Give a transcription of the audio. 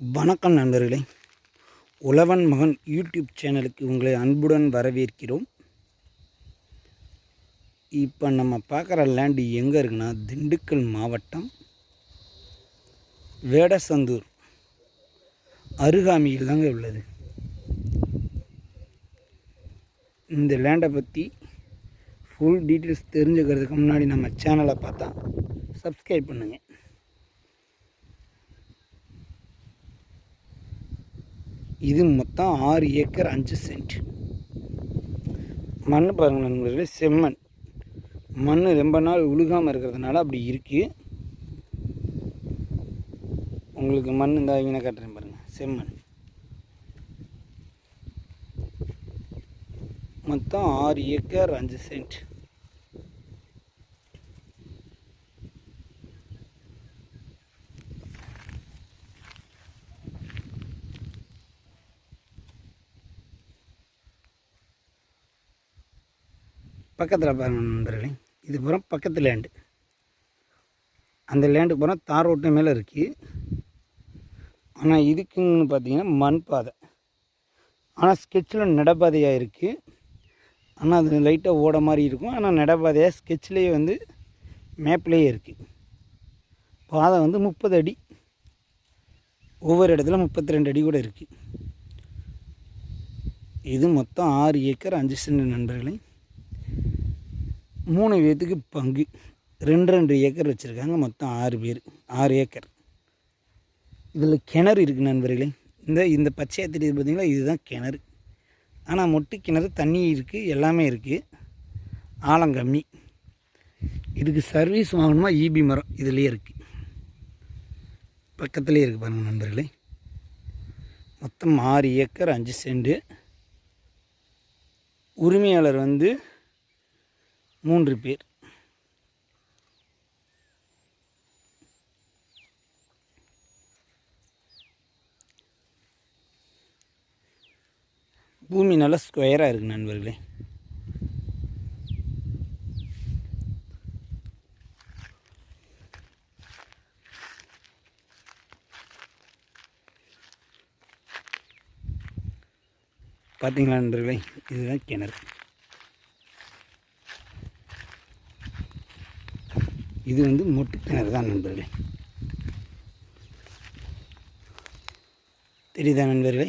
வணக்கம் நண்பர்களே. உழவன் மகன் யூடியூப் சேனலுக்கு உங்களை அன்புடன் வரவேற்கிறோம். இப்போ நம்ம பார்க்குற லேண்டு எங்கே இருக்குன்னா திண்டுக்கல் மாவட்டம் வேடசந்தூர் அருகாமையில் தாங்க உள்ளது. இந்த லேண்டை பற்றி ஃபுல் டீட்டெயில்ஸ் தெரிஞ்சுக்கிறதுக்கு முன்னாடி நம்ம சேனலை பார்த்தா சப்ஸ்கிரைப் பண்ணுங்கள் இது மொத்தம் ஆறு ஏக்கர் அஞ்சு சென்ட். மண் பாருங்க நண்பர்களே செம்மண். மண் ரொம்ப நாள் உழுகாமல் இருக்கிறதுனால அப்படி இருக்குது உங்களுக்கு மண் இந்த இங்கே காட்டுறேன் பாருங்கள் செம்மண். மொத்தம் ஆறு ஏக்கர் அஞ்சு சென்ட். பக்கத்தில் நண்பர்களே இது புறம் பக்கத்து லேண்டு அந்த லேண்டு புறம் தார் ரோட்டு மேலே இருக்குது ஆனால் இதுக்குன்னு பார்த்தீங்கன்னா மண் பாதை. ஆனால் ஸ்கெட்சில் நடப்பாதையாக இருக்குது ஆனால் அது லைட்டாக ஓட மாதிரி இருக்கும். ஆனால் நடப்பாதையாக ஸ்கெட்ச்லேயே வந்து மேப்லேயே இருக்குது பாதை வந்து முப்பது அடி. ஒவ்வொரு இடத்துல முப்பத்தி ரெண்டு அடி கூட இருக்குது இது மொத்தம் ஆறு ஏக்கர் அஞ்சு சென்ட் நண்பர்களே. மூணு பேர்த்துக்கு பங்கு. ரெண்டு ரெண்டு ஏக்கர் வச்சுருக்காங்க. மொத்தம் ஆறு பேர் ஆறு ஏக்கர். இதில் கிணறு இருக்குது நண்பர்களே. இந்த இந்த பச்சையாக தெரியுது பார்த்தீங்களா? இதுதான் கிணறு. ஆனால் மொட்டு கிணறு தண்ணி இருக்குது எல்லாமே இருக்குது ஆழம் கம்மி. இதுக்கு சர்வீஸ் வாங்கணுமா? ஈபி மரம் இதுலேயே இருக்குது பக்கத்துலேயே இருக்குது பாருங்கள் நண்பர்களே. மொத்தம் ஆறு ஏக்கர் அஞ்சு செண்டு உரிமையாளர் வந்து மூன்று பேர். பூமி நல்லா ஸ்கொயராக இருக்குது நண்பர்களே. பார்த்தீங்களா நண்பர்களே? இதுதான் கிணறு. இது வந்து மொட்டு கிணறு தான் நண்பர்களே. தெரியுதா நண்பர்களே?